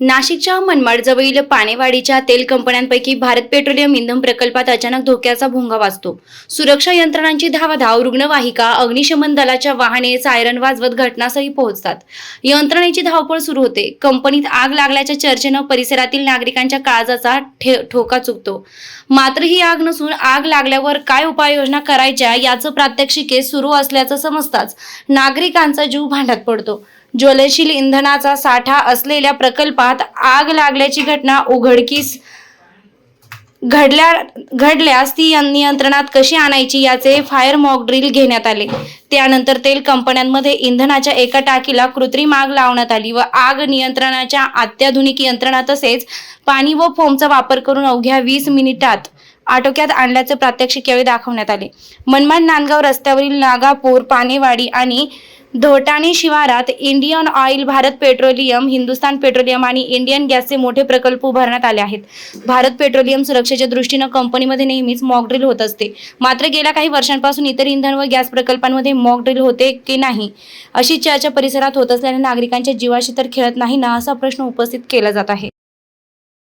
नाशिकच्या मनमाडजवळील पाणेवाडीच्या तेल कंपन्यांपैकी भारत पेट्रोलियम इंधन प्रकल्पात अचानक धोक्याचा भोंगा वाजतो. सुरक्षा यंत्रणांची धावाधाव रुग्णवाहिका अग्निशमन दलाच्या वाहने सायरन वाजवत घटनास्थळी पोहोचतात. यंत्रणेची धावपळ सुरू होते. कंपनीत आग लागल्याच्या चर्चेनं परिसरातील नागरिकांच्या काळजाचा ठे- ठोका चुकतो. मात्र ही आग नसून आग लागल्यावर काय उपाययोजना करायच्या याचं प्रात्यक्षिके सुरू असल्याचं समजताच नागरिकांचा जीव भांड्यात पडतो. ज्वलनशील इंधनाचा साठा असलेल्या प्रकल्पात आग लागल्याची घटना उघडकीस घडल्या घडल्यास ती नियंत्रणात कशी आणायची याचे फायर मॉक ड्रिल घेण्यात आले. त्यानंतर तेल कंपन्यांमध्ये इंधनाच्या एका टाकीला कृत्रिम आग लावण्यात आली व आग नियंत्रणाच्या अत्याधुनिक यंत्रणा तसेच पाणी व फोमचा वापर करून अवघ्या वीस मिनिटात आटोक्यात आणल्याचे प्रात्यक्षिक यावेळी दाखवण्यात आले. मनमाड नांदगाव रस्त्यावरील नागापूर पानेवाडी आणि धोटाणे शिवारात Indian Oil Bharat Petroleum Hindustan Petroleum आणि इंडियन गॅसचे मोठे प्रकल्प उभारण्यात आले आहेत. भारत पेट्रोलियम सुरक्षेच्या दृष्टीनं कंपनीमध्ये नेहमीच मॉक ड्रिल होत असते. मात्र गेल्या काही वर्षांपासून इतर इंधन व गॅस प्रकल्पांमध्ये मॉकड्रिल होते की नाही अशी चर्चा परिसरात होत असल्याने नागरिकांच्या जीवाशी तर खेळत नाही ना असा प्रश्न उपस्थित केला जात आहे.